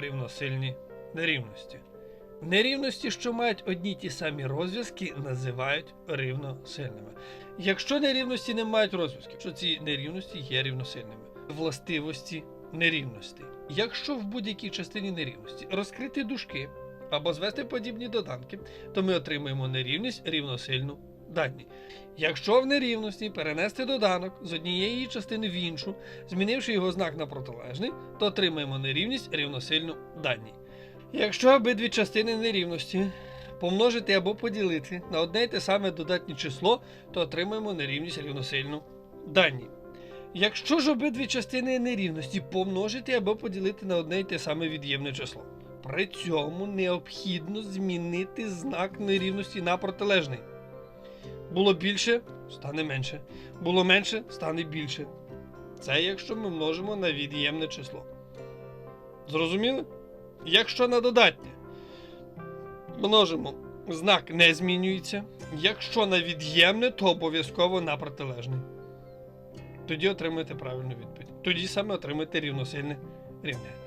рівносильні нерівності. Нерівності, що мають одні ті самі розв'язки, називають рівносильними. Якщо нерівності не мають розв'язків, що ці нерівності є рівносильними. Властивості нерівностей. Якщо в будь-якій частині нерівності розкрити дужки або звести подібні доданки, то ми отримаємо нерівність рівносильну дані. Якщо в нерівності перенести доданок з однієї частини в іншу, змінивши його знак на протилежний, то отримаємо нерівність рівносильну даній. Якщо обидві частини нерівності помножити або поділити на одне й те саме додатнє число, то отримаємо нерівність рівносильну даній. Якщо ж обидві частини нерівності помножити або поділити на одне й те саме від'ємне число, при цьому необхідно змінити знак нерівності на протилежний. Було більше, стане менше. Було менше, стане більше. Це якщо ми множимо на від'ємне число. Зрозуміли? Якщо на додатнє множимо, знак не змінюється. Якщо на від'ємне, то обов'язково на протилежний. Тоді отримаєте правильну відповідь. Тоді саме отримаєте рівносильне рівняння.